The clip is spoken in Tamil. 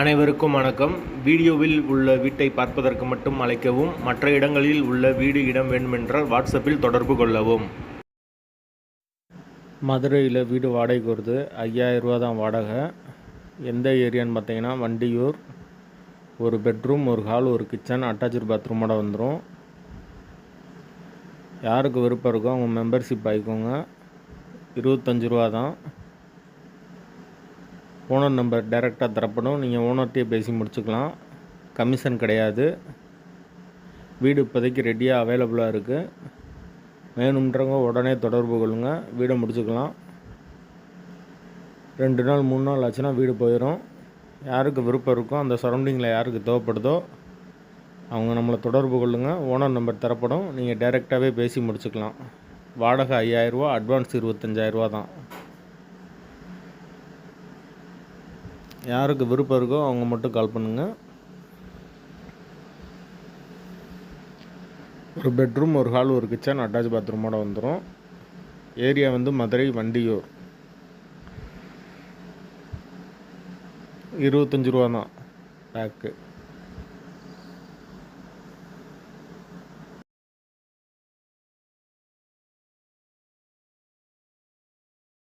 அனைவருக்கும் வணக்கம். வீடியோவில் உள்ள வீட்டை பார்ப்பதற்கு மட்டும் அழைக்கவும் மற்ற இடங்களில் உள்ள வீடு இடம் வேண்டுமென்றால் வாட்ஸ்அப்பில் தொடர்பு கொள்ளவும். மதுரையில் வீடு வாடகைக்கு வருது. ஐயாயிரம் ரூபா தான் வாடகை. எந்த ஏரியான்னு பார்த்தீங்கன்னா வண்டியூர். ஒரு பெட்ரூம் ஒரு ஹால் ஒரு கிச்சன் அட்டாச்சு பாத்ரூமோட வந்துடும் யாருக்கு விருப்பம் இருக்கோ அவங்க மெம்பர்ஷிப் ஆகிக்கோங்க. இருபத்தஞ்சி ரூபா தான். ஓனர் நம்பர் டைரெக்டாக தரப்படும். நீங்கள் ஓனர்கிட்டயே பேசி முடிச்சுக்கலாம். கமிஷன் கிடையாது. வீடு இப்போதைக்கு ரெடியாக அவைலபிளாக இருக்குது வேணுன்றவங்க உடனே தொடர்பு கொள்ளுங்கள் வீடை முடிச்சுக்கலாம். ரெண்டு நாள் மூணு நாள் ஆச்சுன்னா வீடு போயிடும். யாருக்கு விருப்பம் இருக்கோ அந்த சரௌண்டிங்கில் யாருக்கு தேவைப்படுதோ அவங்க நம்மளை தொடர்பு கொள்ளுங்கள் ஓனர் நம்பர் தரப்படும். நீங்கள் டைரெக்டாகவே பேசி முடிச்சுக்கலாம். வாடகை ஐயாயிரரூவா அட்வான்ஸ் இருபத்தஞ்சாயிரரூவா தான். யாருக்கு விருப்பம் இருக்கோ அவங்க மட்டும் கால் பண்ணுங்கள் ஒரு பெட்ரூம் ஒரு ஹால் ஒரு கிச்சன் அட்டாச் பாத்ரூமோட வந்துடும் ஏரியா வந்து மதுரை வண்டியூர். இருபத்தஞ்சி ரூபா தான் பேக்கு